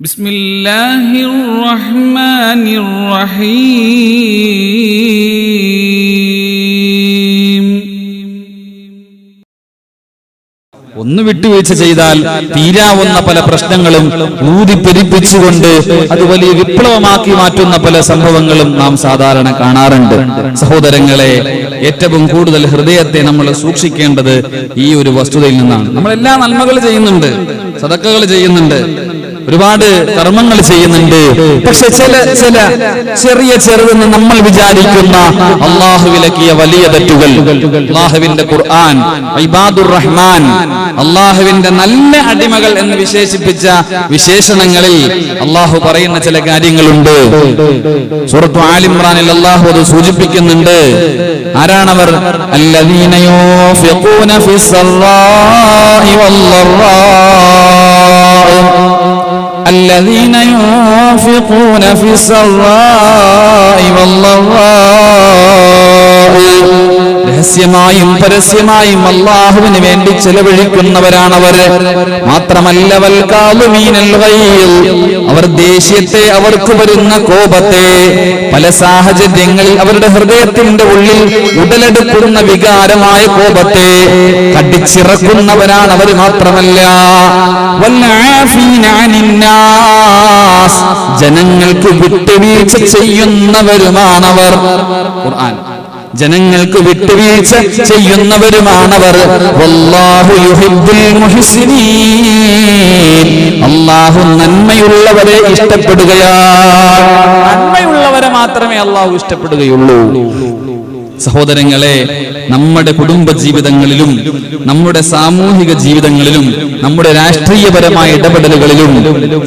بسم الله الرحمن الرحيم ഒന്ന് വിട്ടുവീഴ്ച ചെയ്താൽ തീരാവുന്ന പല പ്രശ്നങ്ങളും ഊതിപ്പെരിപ്പിച്ചുകൊണ്ട് അത് വലിയ വിപ്ലവമാക്കി മാറ്റുന്ന പല സംഭവങ്ങളും നാം സാധാരണ കാണാറുണ്ട് സഹോദരങ്ങളെ ഏറ്റവും കൂടുതൽ ഹൃദയത്തെ നമ്മൾ സൂക്ഷിക്കേണ്ടത് ഈ ഒരു വസ്തുതയിൽ നിന്നാണ് നമ്മൾ എല്ലാ നന്മകൾ ചെയ്യുന്നുണ്ട് സദക്കകൾ ചെയ്യുന്നുണ്ട് ഒരുപാട് കർമ്മങ്ങൾ ചെയ്യുന്നുണ്ട് പക്ഷെ ചില ചില ചെറിയ ചെറുതെന്ന് നമ്മൾ വിചാരിക്കുന്ന അള്ളാഹു വിലക്കിയ വലിയ തെറ്റുകൾ അള്ളാഹുവിന്റെ ഖുർആൻ ഇബാദുർ റഹ്മാൻ അള്ളാഹുവിന്റെ നല്ല അടിമകൾ എന്ന് വിശേഷിപ്പിച്ച വിശേഷണങ്ങളിൽ അള്ളാഹു പറയുന്ന ചില കാര്യങ്ങളുണ്ട് സൂറത്തു ആലിമ്രാനിൽ അള്ളാഹു അത് സൂചിപ്പിക്കുന്നുണ്ട് ആരാണവർ الذين ينفقون في السراء والضراء الذين ينفقون في السراء والضراء രഹസ്യമായും പരസ്യമായും അള്ളാഹുവിന് വേണ്ടി ചെലവഴിക്കുന്നവരാണവർ മാത്രമല്ല. അവർ ദേഷ്യത്തെ അവർക്ക് വരുന്ന കോപത്തെ പല സാഹചര്യങ്ങളിൽ അവരുടെ ഹൃദയത്തിന്റെ ഉള്ളിൽ ഉടലെടുക്കുന്ന വികാരമായ കോപത്തെ കടിച്ചിറക്കുന്നവരാണ് അവർ മാത്രമല്ല. ജനങ്ങൾക്ക് വിട്ടുവീഴ്ച ചെയ്യുന്നവരുമാണവർ ഖുർആൻ ജനങ്ങൾക്ക് വിട്ടുവീഴ്ച ചെയ്യുന്നവരുമാണവർ. അല്ലാഹു നന്മയുള്ളവരെ ഇഷ്ടപ്പെടുകയാണ് നന്മയുള്ളവരെ മാത്രമേ അള്ളാഹു ഇഷ്ടപ്പെടുകയുള്ളൂ. സഹോദരങ്ങളെ നമ്മുടെ കുടുംബ ജീവിതങ്ങളിലും നമ്മുടെ സാമൂഹിക ജീവിതങ്ങളിലും നമ്മുടെ രാഷ്ട്രീയപരമായ ഇടപെടലുകളിലും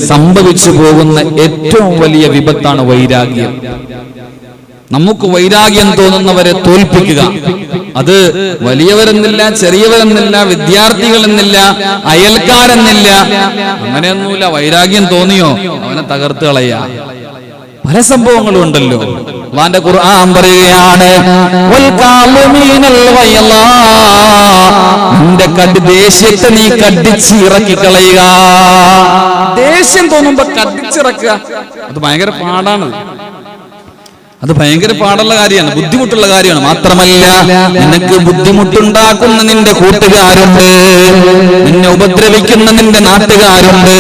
സംഭവിച്ചു പോകുന്ന ഏറ്റവും വലിയ വിപത്താണ് വൈരാഗ്യം. നമുക്ക് വൈരാഗ്യം തോന്നുന്നവരെ തോൽപ്പിക്കുക. അത് വലിയവരെന്നില്ല ചെറിയവരെന്നില്ല വിദ്യാർത്ഥികളെന്നില്ല അയൽക്കാരെന്നില്ല അങ്ങനെയൊന്നുമില്ല. വൈരാഗ്യം തോന്നിയോ? അവനെ തകർത്ത് കളയ പല സംഭവങ്ങളും ഉണ്ടല്ലോ. അള്ളാന്റെ ഖുർആൻ പറയുകയാണ്. നിന്റെ കടി ദേഷ്യത്തെ നീ കടിച്ച് ഇറക്കി കളയുക. ദേഷ്യം തോന്നുമ്പോ കടിച്ചിറക്കുക അത് ഭയങ്കര പാടാണ്. അത് ഭയങ്കര പാടുള്ള കാര്യമാണ് ബുദ്ധിമുട്ടുള്ള കാര്യമാണ്. മാത്രമല്ല നിനക്ക് ബുദ്ധിമുട്ടുണ്ടാക്കുന്ന നിന്റെ കൂട്ടുകാരുണ്ട്. നിന്നെ ഉപദ്രവിക്കുന്ന നിന്റെ നാട്ടുകാരുണ്ട്.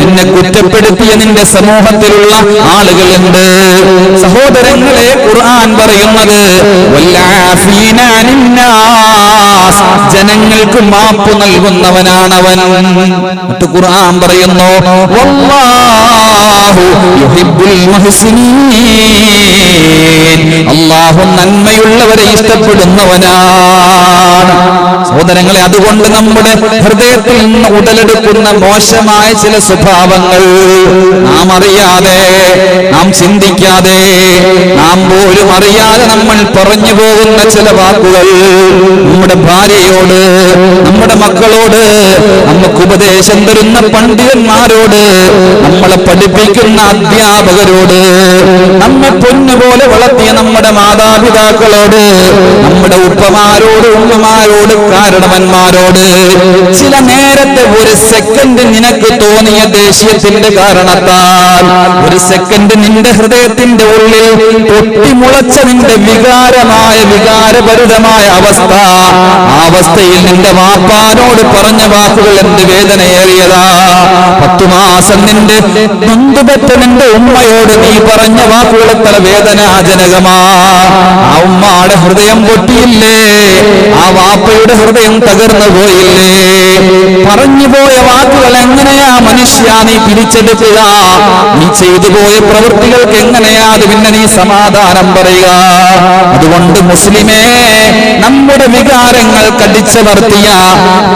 നിന്നെ കുറ്റപ്പെടുത്തിയ നിന്റെ സമൂഹത്തിലുള്ള ആളുകളുണ്ട്. സഹോദരങ്ങളെ ഖുർആൻ പറയുന്നത് വല്ലാഫീനാ അനിന്നാസ്. ജനങ്ങൾക്ക് മാപ്പ് നൽകുന്നവനാണവൻ. എന്നിട്ട് ഖുർആൻ പറയുന്നു അള്ളാഹു നന്മയുള്ളവരെ ഇഷ്ടപ്പെടുന്നവനാണ്. സഹോദരങ്ങളെ അതുകൊണ്ട് നമ്മുടെ ഹൃദയത്തിൽ നിന്ന് ഉടലെടുക്കുന്ന മോശമായ ചില സ്വഭാവങ്ങൾ നാം അറിയാതെ നാം ചിന്തിക്കാതെ നാം പോലും അറിയാതെ നമ്മൾ പറഞ്ഞു പോകുന്ന ചില വാക്കുകൾ നമ്മുടെ ഭാര്യയോട് നമ്മുടെ മക്കളോട് നമുക്ക് ഉപദേശം തരുന്ന പണ്ഡിതന്മാരോട് നമ്മളെ പഠിപ്പിക്കുന്ന അധ്യാപകരോട് നമ്മെ പൊന്നുപോലെ വളർത്തിയ നമ്മുടെ മാതാപിതാക്കളോട് നമ്മുടെ ഉപ്പമാരോട് ഉമ്മമാരോട് കാരണവന്മാരോട് ചില നേരത്തെ ഒരു സെക്കൻഡ് നിനക്ക് തോന്നിയ ദേഷ്യത്തിന്റെ കാരണത്താൽ ഒരു സെക്കൻഡ് നിന്റെ ഹൃദയത്തിന്റെ ഉള്ളിൽ പൊട്ടിമുളച്ച നിന്റെ വികാരമായ വികാരഭരിതമായ അവസ്ഥ ആ അവസ്ഥയിൽ നിന്റെ വാപ്പാനോട് പറഞ്ഞ വാക്കുകൾ എന്ത് വേദനയേറിയതാ? പത്തു മാസം നിന്റെ ബന്ധുപെട്ട നിന്റെ ഉമ്മയോട് നീ പറഞ്ഞ വാക്കുകൾ എത്ര വേദനാജനകമാ? ആ ഉമ്മയുടെ ഹൃദയം പൊട്ടിയില്ലേ? ആ വാപ്പയുടെ ഹൃദയം തകർന്നു പോയില്ലേ? പറഞ്ഞു പോയ വാക്കുകൾ എങ്ങനെയാ മനുഷ്യ നീ പിരിച്ചെടുക്കുക? നീ ചെയ്തു പോയ പ്രവൃത്തികൾക്ക് എങ്ങനെയാ അത് പിന്നെ നീ സമാധാനം പറയുക? അതുകൊണ്ട് മുസ്ലിമേ നമ്മുടെ വികാരങ്ങൾ കടിച്ചവർത്തിയ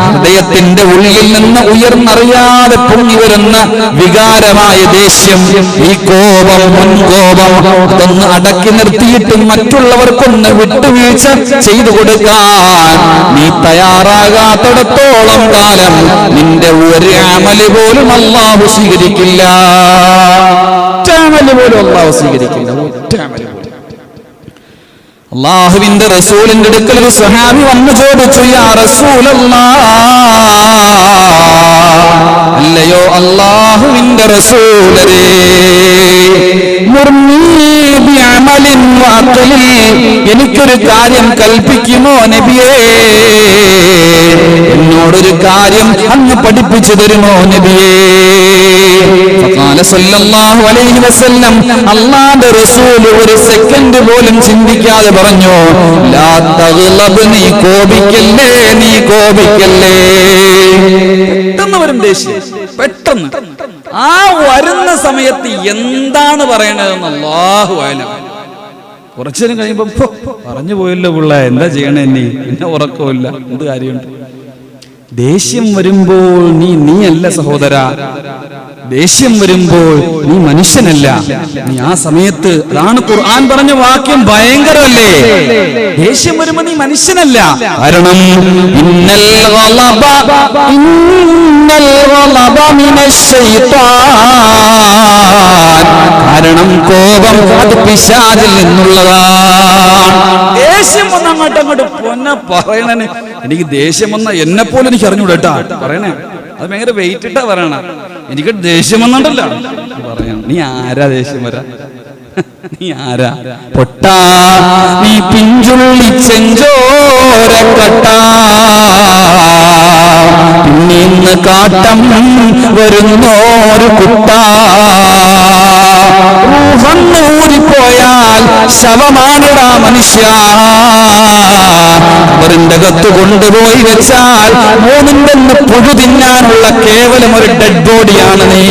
ഹൃദയത്തിന്റെ ഉള്ളിൽ നിന്ന് ഉയർന്നറിയാതെ പൊങ്ങി വരുന്ന വികാരമായ ദേഷ്യം ഈ കോപം മുൻകോപം അതൊന്ന് അടക്കി നിർത്തിയിട്ട് മറ്റുള്ളവർക്കൊന്ന് വിട്ടുവീഴ്ച ചെയ്തു കൊടുക്കാൻ നീ തയ്യാറാകാത്തിടത്തോളം കാലം നിന്റെ ഒരു അമൽ പോലും അള്ളാഹു സ്വീകരിക്കില്ല. പോലും അള്ളാഹു സ്വീകരിക്കില്ല. അള്ളാഹുവിന്റെ റസൂലിന്റെ അടുക്കൽ ഒരു സ്വഹാബി വന്നു ചോദിച്ചു യാ റസൂലല്ലാ. അല്ലയോ അള്ളാഹുവിന്റെ റസൂലരേ? എനിക്കൊരു കാര്യം കൽപ്പിക്കുമോ നബിയേ? എന്നോടൊരു കാര്യം അങ്ങ് പഠിപ്പിച്ചു തരുമോ നബിയേ? അല്ലാഹുവിന്റെ റസൂൽ ഒരു സെക്കൻഡ് പോലും ചിന്തിക്കാതെ പറഞ്ഞു നീ കോപിക്കല്ലേ നീ കോപിക്കല്ലേ? പെട്ടെന്ന് വരും ദേഷ്യം പെട്ടെന്ന്. ആ വരുന്ന സമയത്ത് എന്താണ് പറയണതെന്ന് അല്ലാഹു അലം. കുറച്ചു നേരം കഴിയുമ്പോ പറഞ്ഞു പോയല്ലോ പിള്ള എന്താ ചെയ്യണേ നീ? പിന്നെ ഉറക്കമില്ല എന്ത് കാര്യമുണ്ട്? ദേഷ്യം വരുമ്പോൾ നീ നീയല്ല സഹോദര. ദേഷ്യം വരുമ്പോൾ നീ മനുഷ്യനല്ല. നീ ആ സമയത്ത് അതാണ് ഖുർആൻ പറഞ്ഞ വാക്യം ഭയങ്കരമല്ലേ? ദേഷ്യം വരുമ്പോ നീ മനുഷ്യനല്ല. കാരണം ഇന്നൽ ഇന്നൽ കാരണം കോപം അത് പിശാചിൽ നിന്നുള്ളതാണ്. ദേഷ്യം വന്ന അങ്ങോട്ട് അങ്ങോട്ട് പൊന്ന പറയണന്? എനിക്ക് ദേഷ്യം വന്ന എന്നെ പോലെ എനിക്ക് അറിഞ്ഞൂടാ പറയണേ. അത് ഭയങ്കര വെയിറ്റ് ഇട്ടാ പറയണ. എനിക്ക് ദേഷ്യം വന്നുണ്ടല്ലോ പറയാം. നീ ആരാ ദേഷ്യം വരാ? നീ ആരാ? പൊട്ടാ. നീ പിഞ്ചുള്ളി ചെഞ്ചോര കട്ടാ. പിന്നിന്ന് കാട്ടം വരുന്നോരു കുട്ടാ. ൂരിപ്പോയാൽ ശവമാണിടാ മനുഷ്യ? അവരിന്റെ കൊണ്ടുപോയി വെച്ചാൽ മൂന്നിന്റെ പുഴു തിന്നാനുള്ള കേവലം ഒരു ഡെഡ് ബോഡിയാണ് നീ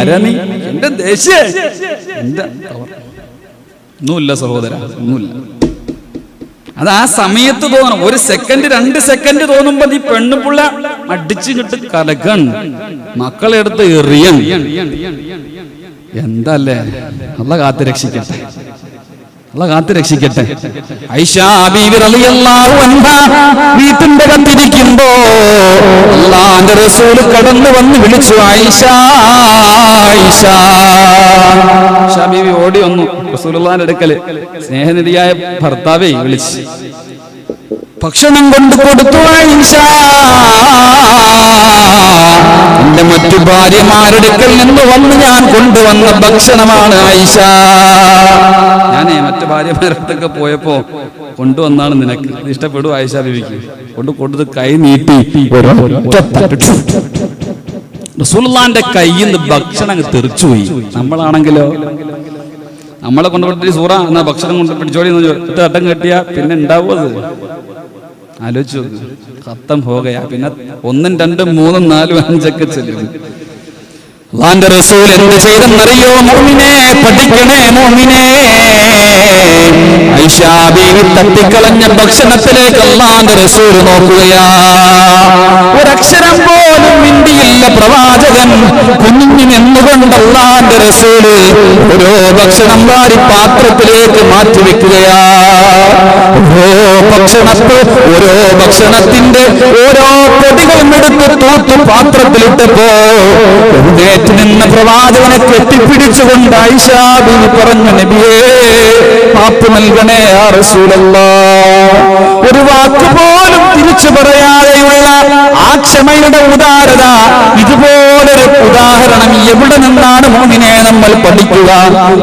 ആരാ നീ? എന്റെ ദേശീയ. ഒന്നുമില്ല സഹോദര ഒന്നുമില്ല. അത് ആ സമയത്ത് തോന്നണം. ഒരു സെക്കൻഡ് രണ്ട് സെക്കൻഡ് തോന്നുമ്പോ നീ പെണ്ണുപിള്ള അടിച്ചു കിട്ട് കലകൺ മക്കളെടുത്ത് എറിയൻ എന്തല്ലേ? അല്ല കാത്തു രക്ഷിക്കട്ടെ. അല്ല കാത്തു രക്ഷിക്കട്ടെ. വീട്ടിന്റെ കത്തിരിക്കുമ്പോ അള്ളാന്റെ റസൂൽ കടന്നു വന്ന് വിളിച്ചു ആയിഷ ആയിഷാ ബീവി ഓടി വന്നു റസൂലുള്ളാന്റെ അടുക്കൽ. സ്നേഹനിധിയായ ഭർത്താവേ വിളിച്ച്. ഭക്ഷണം കൊണ്ട് കൊടുത്തു എന്റെ മറ്റു ഭാര്യമാരെടുക്കൽ നിന്ന് വന്ന് ഞാൻ കൊണ്ടുവന്ന ഭക്ഷണമാണ് ആയിഷ ഞാനേ മറ്റു ഭാര്യമാരടുത്തൊക്കെ പോയപ്പോ കൊണ്ടുവന്നാണ് നിനക്ക്. ഇഷ്ടപ്പെടും ആയിഷ ബിബിക്ക്. കൊണ്ട് കൊടുത്ത് കൈ നീട്ടി. റസൂൽ കയ്യിൽ നിന്ന് ഭക്ഷണം തെറിച്ചുപോയി. നമ്മളാണെങ്കിലോ? നമ്മളെ കൊണ്ടുപോയിട്ട് സൂറ എന്നാ ഭക്ഷണം കൊണ്ട് പിടിച്ചോടി ഒറ്റ തട്ടം കെട്ടിയാ പിന്നെ ഉണ്ടാവും അത്? ആലോചിച്ചു കത്തം പോകയാ. പിന്നെ ഒന്നും രണ്ടും മൂന്നും നാലും അഞ്ചൊക്കെ ചെല്ലും. അള്ളാന്റെ റസൂൽ പഠിക്കണേ തട്ടിക്കളഞ്ഞ ഭക്ഷണത്തിലേക്ക് അള്ളാന്റെ റസൂൽ നോക്കുകയാ. ഒരക്ഷരം പോലും മിണ്ടിയില്ല പ്രവാചകൻ കുഞ്ഞിന് റസൂൽ ഓരോ ഭക്ഷണം വാരി പാത്രത്തിലേക്ക് മാറ്റി വെക്കുകയാ. ഓരോ ഭക്ഷണത്ത് ഓരോ ഭക്ഷണത്തിന്റെ ഓരോ പൊടികളും എടുത്ത് തൂത്തു പാത്രത്തിലിട്ടപ്പോ എഴുന്നേറ്റ് നിന്ന പ്രവാചകനെ കെട്ടിപ്പിടിച്ചുകൊണ്ട് ഐഷാബി പറഞ്ഞു നബിയേ മാപ്പ് നൽകണേ ആ റസൂലല്ല. ഒരു വാക്ക് പോലും തിരിച്ചു പറയാതെയുള്ള ആ ക്ഷമയുടെ ഉദാരത ഇതുപോലൊരു ഉദാഹരണം എവിടെ നിന്നാണ് മോഹിനെ നമ്മൾ പഠിക്കുക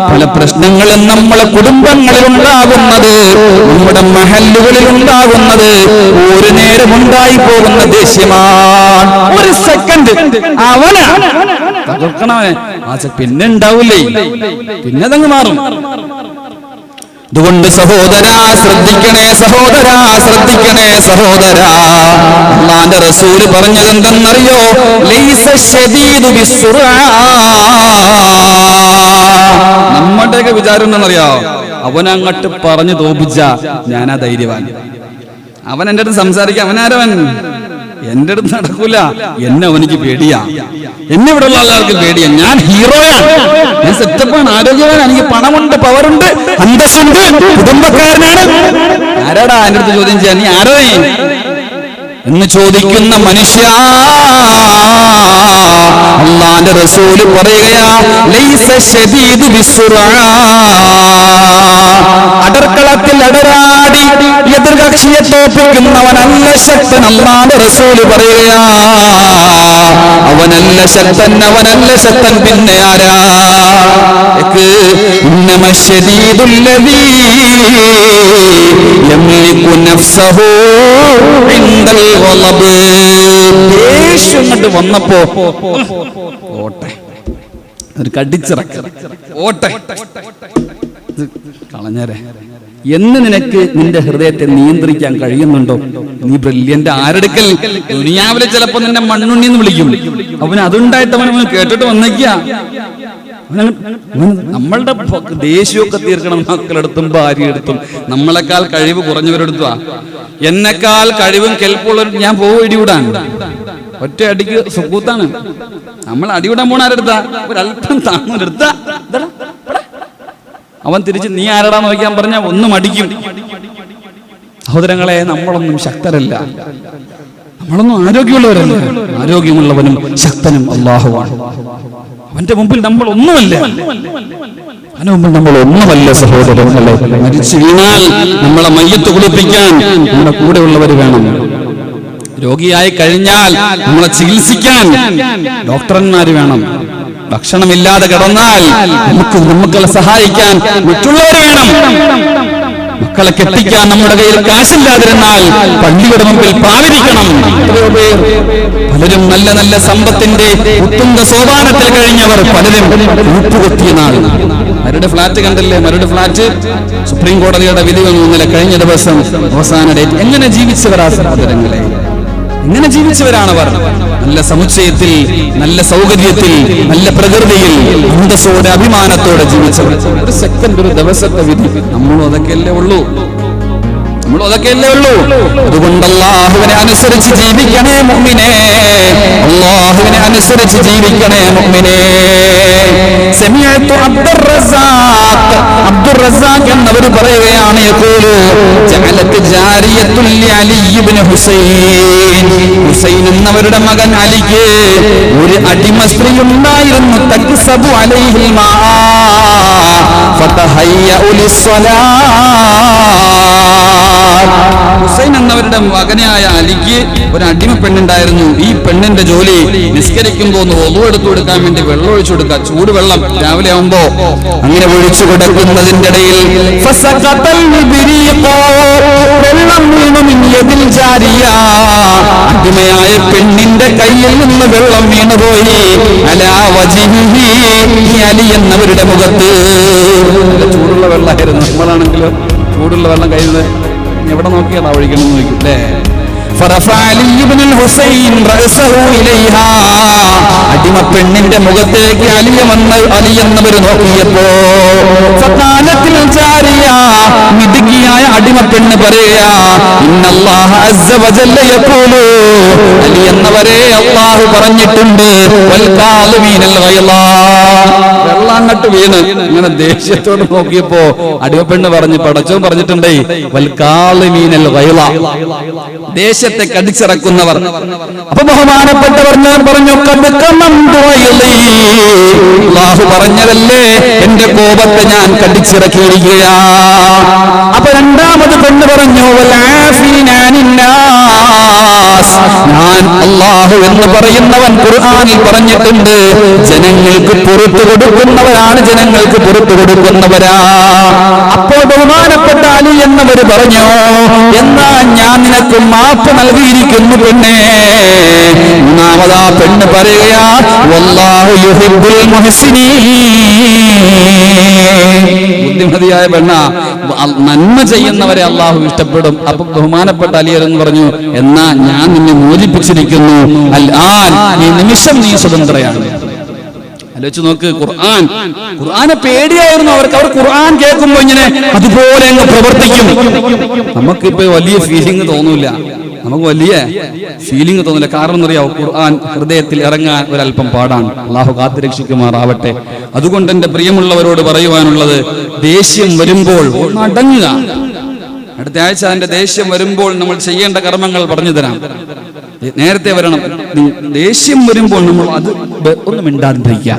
പല പ്രശ്നങ്ങളും നമ്മളെ കുടുംബങ്ങളിൽ ഉണ്ടാകുന്നത് നമ്മുടെ മഹല്ലുകളിൽ ഉണ്ടാകുന്നത് ഒരു നേരം ഉണ്ടായി പോകുന്ന ദേഷ്യമാണ്. ഒരു സെക്കൻഡ് അവനാ. തകർക്കണവനെ. ആ സെ- പിന്നെ ഉണ്ടാവില്ലേ പിന്നെ അതങ്ങ് മാറും. അതുകൊണ്ട് സഹോദര ശ്രദ്ധിക്കണേ സഹോദര ശ്രദ്ധിക്കണേ സഹോദര. അള്ളാന്റെ റസൂൽ പറഞ്ഞത് എന്തെന്നറിയോ. നമ്മുടെയൊക്കെ വിചാരം എന്താണെന്നറിയോ? അവനങ്ങട്ട് പറഞ്ഞു തോപ്പിച്ച ഞാനാ ധൈര്യവാൻ. അവൻ എന്റെ അടുത്ത് സംസാരിക്കാം. അവനാരവൻ? എന്റെ അടുത്ത് നടക്കൂല. എന്നെ അവനിക്ക് പേടിയാ. എന്നെ ഇവിടെ ഉള്ള ആൾക്കാർക്ക് പേടിയാ. ഞാൻ ഹീറോയാണ് ഞാൻ സെറ്റപ്പാണ്. ആരോഗ്യമാണ് എനിക്ക് പണമുണ്ട് പവറുണ്ട് അന്തസ്സുണ്ട് കുടുംബക്കാരനാണ്. ആരാടാ എന്റെ അടുത്ത് ചോദ്യം ചെയ്യാൻ? നീ ആരോ? എന്ന് ചോദിക്കുന്ന മനുഷ്യ. അള്ളാന്റെ റസൂൽ പറയുകയാ ലൈസ ഷദീദു ബിസ്സുറാ അടർക്കളത്തിൽ അടരാടി എതിർകക്ഷിയെ തോപ്പിക്കുന്നവനല്ല ശക്തൻ അള്ളാന്റെ റസൂൽ പറയുകയാ. അവനല്ല ശക്തൻ അവനല്ല ശക്തൻ പിന്നെ ആരാ? വന്നപ്പോ ഓട്ടെ. ഒരു കടിച്ചിറക്ക. ഓട്ടെ. കളഞ്ഞേരെ. എന്ന് നിനക്ക് നിന്റെ ഹൃദയത്തെ നിയന്ത്രിക്കാൻ കഴിയുന്നുണ്ടോ? നീ ബ്രില്യന്റ് ആരെടുക്കൽ? ദുനിയാവിലെ ചിലപ്പോ നിന്നെ മണ്ണുണ്ണി എന്ന് വിളിക്കും. അവന് അതുണ്ടായിട്ട് അവൻ കേട്ടിട്ട് വന്നേക്കാ. നമ്മളുടെ ദേഷ്യമൊക്കെ തീർക്കണം മക്കളെടുത്തും ഭാര്യയെടുത്തും നമ്മളെക്കാൾ കഴിവ് കുറഞ്ഞവരെടുത്തുവാ. എന്നെക്കാൾ കഴിവും കെൽപ്പുള്ള ഞാൻ പോകും ഇടിവിടാൻ. ഒറ്റ അടിക്ക് സുക്കൂത്താണ്. നമ്മൾ അടിവിടാൻ പോണ ആരെടുത്താ? ഒരല്പം താന്നൂരെടുത്താ അവൻ തിരിച്ച് നീ ആരടാ നോക്കാൻ പറഞ്ഞ ഒന്നും അടിക്കും സഹോദരങ്ങളെ നമ്മളൊന്നും ശക്തരല്ല. നമ്മളൊന്നും ആരോഗ്യമുള്ളവരല്ല. ആരോഗ്യമുള്ളവനും ശക്തനും അള്ളാഹുവാണ് അവന്റെ മുമ്പിൽ നമ്മൾ ഒന്നുമല്ല. അവന്റെ മുമ്പിൽ നമ്മൾ ഒന്നുമല്ല സഹോദരങ്ങളെ. മരിച്ചു വീണാൽ നമ്മളെ മയ്യത്ത് കുളിപ്പിക്കാൻ നമ്മുടെ കൂടെയുള്ളവർ വേണം. രോഗിയായി കഴിഞ്ഞാൽ നമ്മളെ ചികിത്സിക്കാൻ ഡോക്ടർമാര് വേണം. ഭക്ഷണമില്ലാതെ കിടന്നാൽ നമുക്ക് നമുക്കളെ സഹായിക്കാൻ മറ്റുള്ളവർ വേണം. മക്കളെ കെട്ടിക്കാൻ നമ്മുടെ കയ്യിൽ കാശില്ലാതിരുന്നാൽ പള്ളിയുടെ മുമ്പിൽ പേർ പലരും നല്ല നല്ല സമ്പത്തിന്റെ ഉത്തുംഗ സോപാനത്തിൽ കഴിഞ്ഞവർ പലരും ഉപ്പുകൊത്തിയ നാൾ മരുടെ ഫ്ലാറ്റ് കണ്ടില്ലേ? മരുടെ ഫ്ലാറ്റ്? സുപ്രീം കോടതിയുടെ വിധി വന്നു ഇന്നലെ കഴിഞ്ഞ ദിവസം അവസാന ഡേറ്റ്. എങ്ങനെ ജീവിച്ചവരാ സഹോദരങ്ങളെ? ഇങ്ങനെ ജീവിച്ചവരാണവർ. നല്ല സമുച്ചയത്തിൽ നല്ല സൗകര്യത്തിൽ നല്ല പ്രകൃതിയിൽ അന്തസ്സോടെ അഭിമാനത്തോടെ ജീവിച്ചവർ. ഒരു സെക്കൻഡ് ഒരു ദിവസത്തെ വിധി. നമ്മളും അതൊക്കെയല്ലേ ഉള്ളൂ. നമ്മൾ അതൊക്കെയല്ലേ ഉള്ളൂ? അതുകൊണ്ട് അള്ളാഹുവിനെ അനുസരിച്ച് ജീവിക്കണേ മുഅ്മിനേ. അള്ളാഹുവിനെ അനുസരിച്ച് ജീവിക്കണേ സമിഅതു അബ്ദുർ റസാഖ് അബ്ദുർ റസാഖ് എന്നവർ പറയുകയാണ് ഹുസൈൻ. എന്നവരുടെ മകൻ അലിക്ക് ഒരു അടിമ സ്ത്രീ ഉണ്ടായിരുന്നു തക്സബു അലൈഹിൽ മാ. ഫതഹയ്യഉ ലിസ്സലാത്ത് ഹുസൈൻ എന്നവരുടെ മകനായ അലിക്ക് ഒരു അടിമ പെണ്ണുണ്ടായിരുന്നു. ഈ പെണ്ണിന്റെ ജോലി നിസ്കരിക്കുമ്പോ ഒന്ന് ഒതു എടുത്തു കൊടുക്കാൻ വേണ്ടി വെള്ളം ഒഴിച്ചു കൊടുക്കുക. ചൂടുവെള്ളം രാവിലെ ആവുമ്പോ അങ്ങനെ ഒഴിച്ചു കൊടുക്കുന്നതിന്റെ ഇടയിൽ. അടിമയായ പെണ്ണിന്റെ കയ്യിൽ നിന്ന് വെള്ളം വീണുപോയി. അലാ വജിഹിഹി. അലി എന്നവരുടെ മുഖത്ത്. ചൂടുള്ള വെള്ളമായിരുന്നു. നമ്മളാണെങ്കിലോ ചൂടുള്ള വെള്ളം കഴിയുന്നത് എവിടെ നോക്കിയാൽ ഒഴിക്കണം അടിമ പെണ്ണിന്റെ മുഖത്തേക്ക് അലിയ വന്ന് അലിയെന്നവർ നോക്കിയപ്പോ മിടുക്കിയായ അടിമ പെണ്ണ് പറയാ അലി അള്ളാഹു പറഞ്ഞിട്ടുണ്ട് ഗൈള അങ്ങട്ട് വീണ്. ഇങ്ങനെ ദേഷ്യത്തോട് നോക്കിയപ്പോ അടിമപ്പെണ്ണ് പറഞ്ഞു പടച്ചവും പറഞ്ഞിട്ടുണ്ടേ വൽക്കാളി മീനൽ ഗൈള ദേശത്തെ കടിച്ചിറക്കുന്നവർ. അപ്പൊ ബഹുമാനപ്പെട്ടവർ ഞാൻ പറഞ്ഞു അള്ളാഹു പറഞ്ഞതല്ലേ എന്റെ കോപത്തെ ഞാൻ കടിച്ചിറക്കിയിരിക്കുകയാ. അപ്പൊ രണ്ടാമത് പെണ്ണ് പറഞ്ഞു "വൽ ആഫീന അനിന്നാസ്." ഞാൻ അള്ളാഹു എന്ന് പറയുന്നവൻ ഖുർആനിൽ പറഞ്ഞിട്ടുണ്ട്. ജനങ്ങൾക്ക് പുറത്തു കൊടുക്കുന്നവരാണ് ജനങ്ങൾക്ക് പുറത്തു കൊടുക്കുന്നവരാ. അപ്പോൾ ബഹുമാനപ്പെട്ട അലി എന്നവര് പറഞ്ഞു എന്നാ ഞാൻ നിനക്ക് മാപ്പ് നൽകിയിരിക്കുന്നു പെണ്ണേ. മൂന്നാമതാ പെണ്ണ് പറയുകയാ ബുദ്ധിമതിയായ പെണ്ണ നന്മ ചെയ്യുന്നവരെ അള്ളാഹു ഇഷ്ടപ്പെടും. അപ്പൊ ബഹുമാനപ്പെട്ട അലിയർ എന്ന് പറഞ്ഞു എന്നാ ഞാൻ നിന്നെ മോചിപ്പിച്ചിരിക്കുന്നു. ഈ നിമിഷം നീ സ്വതന്ത്രയാണ്. ആലോചിച്ച് നോക്ക് ഖുർആൻ. ഖുർആനെ പേടിയായിരുന്നു അവർക്ക്. അവർ ഖുർആൻ കേൾക്കുമ്പോ ഇങ്ങനെ അതുപോലെ അങ്ങ് പ്രവർത്തിക്കും. നമുക്കിപ്പോ വലിയ ഫീലിംഗ് തോന്നൂല. നമുക്ക് വലിയ ഫീലിംഗ് തോന്നില്ല കാരണം എന്നറിയാവോ? ഖുർആൻ ഹൃദയത്തിൽ ഇറങ്ങാൻ ഒരല്പം പാടാണ്. അള്ളാഹു കാത്തുരക്ഷിക്കുമാറാവട്ടെ. അതുകൊണ്ട് എന്റെ പ്രിയമുള്ളവരോട് പറയുവാനുള്ളത് ദേഷ്യം വരുമ്പോൾ അടങ്ങുക അടുത്ത ആഴ്ച അതിന്റെ ദേഷ്യം വരുമ്പോൾ നമ്മൾ ചെയ്യേണ്ട കർമ്മങ്ങൾ പറഞ്ഞു തരാം. നേരത്തെ വരണം. ദേഷ്യം വരുമ്പോൾ നമ്മൾ അത് ഒന്നും ഒന്ന് മിണ്ടാതിരിക്കുക.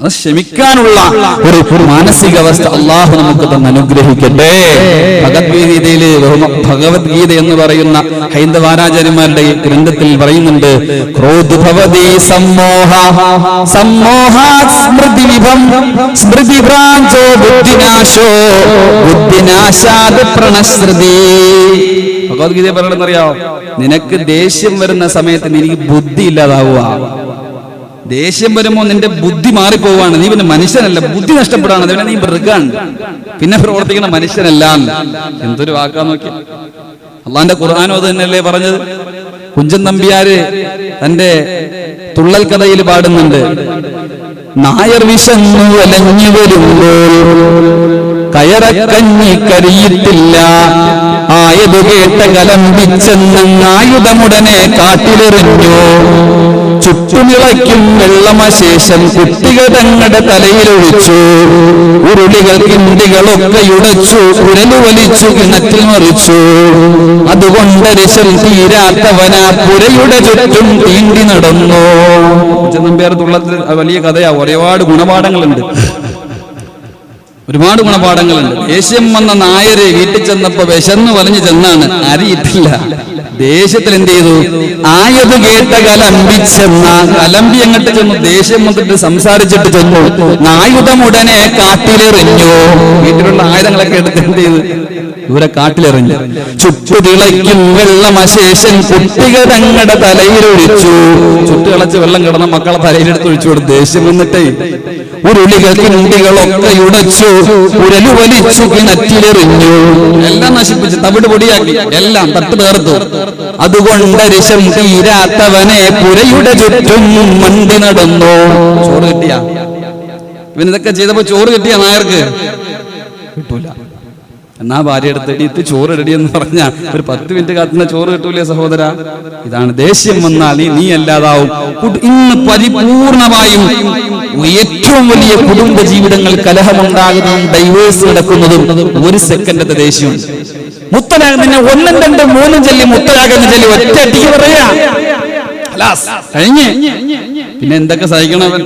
അത് ക്ഷമിക്കാനുള്ള ഒരു മാനസിക മാനസികാവസ്ഥ അള്ളാഹു നമുക്ക് തന്നെ അനുഗ്രഹിക്കട്ടെ. ഭഗവത്ഗീതയിൽ ഭഗവത്ഗീത എന്ന് പറയുന്ന ഹൈന്ദവാരാചാര്യന്മാരുടെ ഗ്രന്ഥത്തിൽ പറയുന്നുണ്ട് ക്രോധഭവതി സമ്മോഹ സമ്മോഹ സ്മൃതി വിഭം സ്മൃതി ഭ്രാഞ്ചോ ബുദ്ധിനാശോ ബുദ്ധിനാശാത് പ്രണശ്രുതി. ഭഗവത്ഗീത പറയണമെന്നറിയാവോ? നിനക്ക് ദേഷ്യം വരുന്ന സമയത്ത് എനിക്ക് ബുദ്ധി ഇല്ലാതാവുക. ദേഷ്യം വരുമ്പോ നിന്റെ ബുദ്ധി മാറിപ്പോവാണ്. നീ പിന്നെ മനുഷ്യനല്ല ബുദ്ധി നഷ്ടപ്പെടാണ് അതുപോലെ നീ മൃഗാണ്. പിന്നെ പ്രവർത്തിക്കുന്ന മനുഷ്യനല്ല. എന്തൊരു വാക്കാ നോക്കി അള്ളാന്റെ ഖുർആാനും തന്നെയല്ലേ പറഞ്ഞത്? കുഞ്ചൻ നമ്പ്യാര് തന്റെ തുള്ളൽ കഥയിൽ പാടുന്നുണ്ട്. നായർ വിശന്നു അലഞ്ഞു വരുമ്പോൾ കയറക്കഞ്ഞി കരിയിട്ടില്ല ആയത് കേട്ട കലമ്പിച്ചെന്ന് ആയുധമുടനെ കാട്ടിലെറിഞ്ഞു. ചുറ്റുനിളയ്ക്കും വെള്ളമശേഷം കുട്ടികൾ തങ്ങളുടെ തലയിലൊഴിച്ചു. ഉരുളികൾ കിണ്ടികളൊക്കെ ഉടച്ചു കുരലു വലിച്ചു കിണറ്റിൽ മറിച്ചു. അതുകൊണ്ട് രസം തീരാത്തവന പുരയുടെ ചുറ്റും തീണ്ടി നടന്നു. ചെന്നമ്പേർ തുള്ളത്തിൽ വലിയ കഥയാ ഒരുപാട് ഗുണപാഠങ്ങളുണ്ട്. ഒരുപാട് ഗുണപാഠങ്ങളുണ്ട്. ദേഷ്യം വന്ന നായരെ വീട്ടിൽ ചെന്നപ്പോ വിശന്നു വലഞ്ഞു ചെന്നാണ് അറിയിട്ടില്ല ദേഷ്യത്തിൽ എന്ത് ചെയ്തു? ആയത് കേട്ട കലമ്പിച്ചെന്ന കലമ്പി അങ്ങോട്ട് ചെന്നു. ദേഷ്യം വന്നിട്ട് സംസാരിച്ചിട്ട് ചെന്നു. നായുധം ഉടനെ കാട്ടിലെറിഞ്ഞു. വീട്ടിലുള്ള ആയുധങ്ങളൊക്കെ എടുത്ത് എന്ത് ചെയ്തു? ഇവരെ കാട്ടിലെറിഞ്ഞു. ചുറ്റുതിളയ്ക്കും വെള്ളമശേഷൻ കുട്ടികൾ തങ്ങളുടെ തലയിലൊഴിച്ചു ചുറ്റുകളച്ച് വെള്ളം കിടന്ന മക്കളെ തലയിലെടുത്ത് ഒഴിച്ചു കൊടുത്തു ദേഷ്യം വന്നിട്ടേ ഉരുളികൾ കിണ്ടികളൊക്കെ ഉടച്ചു ഉരലു വലിച്ചു കിണറ്റിലെറിഞ്ഞു. എല്ലാം നശിപ്പിച്ച്. തവിട് പൊടിയാക്കി. എല്ലാം തട്ട് തേർത്തു അതുകൊണ്ട് രസം തീരാത്തവനെ പുരയുടെ ചുറ്റും മണ്ടി നടന്നു. ചോറ് കിട്ടിയ? ഇവനിതൊക്കെ ചെയ്തപ്പോ ചോറ് കിട്ടിയ നായർക്ക്? കിട്ടൂല. എന്നാ ഭാര്യ എടുത്ത് ഇട്ട് ചോറ് റെഡി എന്ന് പറഞ്ഞ ഒരു പത്ത് മിനിറ്റ് കാത്തുന്ന ചോറ് കിട്ടൂലേ സഹോദര? ഇതാണ് ദേഷ്യം വന്നാൽ നീ അല്ലാതാവും. ഇന്ന് പരിപൂർണമായും ഏറ്റവും വലിയ കുടുംബ ജീവിതങ്ങൾ കലഹമുണ്ടാകുന്നതും ഡൈവേഴ്സ് നടക്കുന്നതും ഒരു സെക്കൻഡത്തെ ദേഷ്യം. മുത്തലാകുന്ന നിന്നെ ഒന്നും രണ്ടും മൂന്നും ചൊല്ലി മുത്തലാകുന്ന ചൊല്ലി ഒറ്റ അടിക്ക് പറയാ കഴിഞ്ഞ്. പിന്നെ എന്തൊക്കെ സഹിക്കണവൻ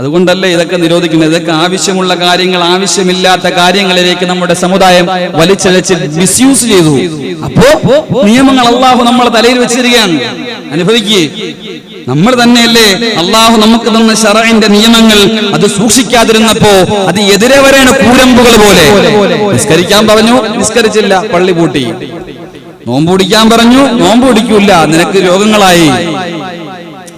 അതുകൊണ്ടല്ലേ ഇതൊക്കെ നിരോധിക്കുന്നത്? ഇതൊക്കെ ആവശ്യമുള്ള കാര്യങ്ങൾ ആവശ്യമില്ലാത്ത കാര്യങ്ങളിലേക്ക് നമ്മുടെ സമുദായം വലിച്ചഴച്ച് മിസ്യൂസ് ചെയ്തു. അപ്പോ നിയമങ്ങൾ അള്ളാഹു നമ്മളെ തലയിൽ വെച്ചിരിക്കുകയാണ്. അനുഭവിക്കേ. നമ്മൾ തന്നെയല്ലേ അള്ളാഹു നമുക്ക് തന്ന ഷറയിന്റെ നിയമങ്ങൾ അത് സൂക്ഷിക്കാതിരുന്നപ്പോ അത് എതിരെ വരെയാണ് കൂരമ്പുകൾ പോലെ. നിസ്കരിക്കാൻ പറഞ്ഞു നിസ്കരിച്ചില്ല പള്ളി പൂട്ടി. നോമ്പുടിക്കാൻ പറഞ്ഞു നോമ്പുടിക്കൂല നിനക്ക് രോഗങ്ങളായി.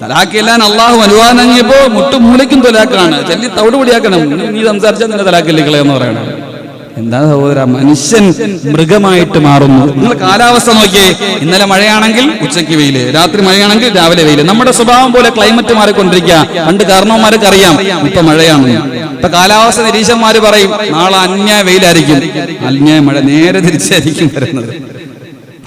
തലാക്കില്ലാൻ അള്ളാഹു അനുവാദം നൽകിയപ്പോ മുട്ടും മൂലയ്ക്കും തലാക്കാണ്. ചെല്ലി തവിട് പൊടിയാക്കണം. നീ- നീ സംസാരിച്ചാൽ നിന്റെ തലാക്കല്ലേ കളയെന്ന് പറയണം. എന്താ സഹോദര മനുഷ്യൻ മൃഗമായിട്ട് മാറുന്നു. നിങ്ങൾ കാലാവസ്ഥ നോക്കിയേ ഇന്നലെ മഴയാണെങ്കിൽ ഉച്ചയ്ക്ക് വെയിൽ രാത്രി മഴയാണെങ്കിൽ രാവിലെ വെയിൽ. നമ്മുടെ സ്വഭാവം പോലെ ക്ലൈമറ്റ് മാറിക്കൊണ്ടിരിക്കുക. പണ്ട് കാരണവന്മാരൊക്കെ അറിയാം ഇപ്പൊ മഴയാണ്. ഇപ്പൊ കാലാവസ്ഥ നിരീക്ഷന്മാര് പറയും നാളെ അന്യായ വെയിലായിരിക്കും. അന്യായ മഴ നേരെ തിരിച്ചായിരിക്കും വരുന്നത്.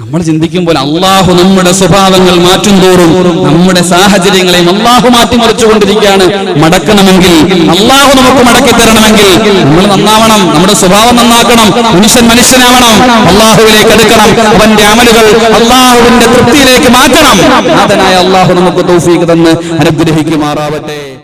നമ്മൾ ചിന്തിക്കുമ്പോൾ അള്ളാഹു നമ്മുടെ സ്വഭാവങ്ങൾ മാറ്റും തോറും നമ്മുടെ സാഹചര്യങ്ങളെയും അള്ളാഹു മാറ്റിമറിച്ചുകൊണ്ടിരിക്കുകയാണ്. മടക്കണമെങ്കിൽ അള്ളാഹു നമുക്ക് മടക്കി തരണമെങ്കിൽ നമ്മൾ നന്നാവണം നമ്മുടെ സ്വഭാവം നന്നാക്കണം മനുഷ്യൻ മനുഷ്യനാവണം അള്ളാഹുവിലേക്ക് എടുക്കണം അവന്റെ അമലുകൾ അള്ളാഹുവിന്റെ തൃപ്തിയിലേക്ക് മാറ്റണം. നാഥനായ അള്ളാഹു നമുക്ക് തൗഫീഖ് തന്ന് അനുഗ്രഹിക്കുമാറാവട്ടെ.